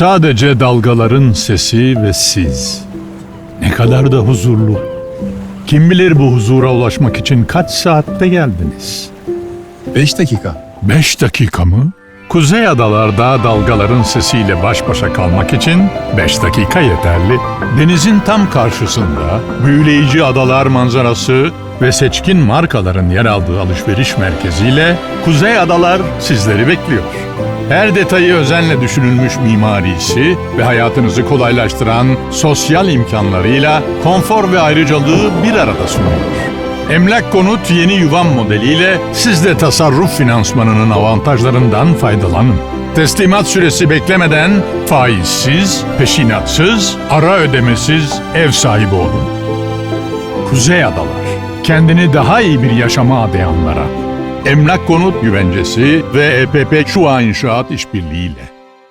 Sadece dalgaların sesi ve siz. Ne kadar da huzurlu. Kim bilir bu huzura ulaşmak için kaç saatte geldiniz? 5 dakika. Beş dakika mı? Kuzey adalarda dalgaların sesiyle baş başa kalmak için beş dakika yeterli. Denizin tam karşısında büyüleyici adalar manzarası ve seçkin markaların yer aldığı alışveriş merkeziyle Kuzey Adalar sizleri bekliyor. Her detayı özenle düşünülmüş mimarisi ve hayatınızı kolaylaştıran sosyal imkanlarıyla konfor ve ayrıcalığı bir arada sunuyor. Emlak Konut yeni yuvan modeliyle siz de tasarruf finansmanının avantajlarından faydalanın. Teslimat süresi beklemeden faizsiz, peşinatsız, ara ödemesiz ev sahibi olun. Kuzey Adalar, kendini daha iyi bir yaşama adayanlara. Emlak Konut Güvencesi ve EPP Çuha İnşaat İşbirliğiyle.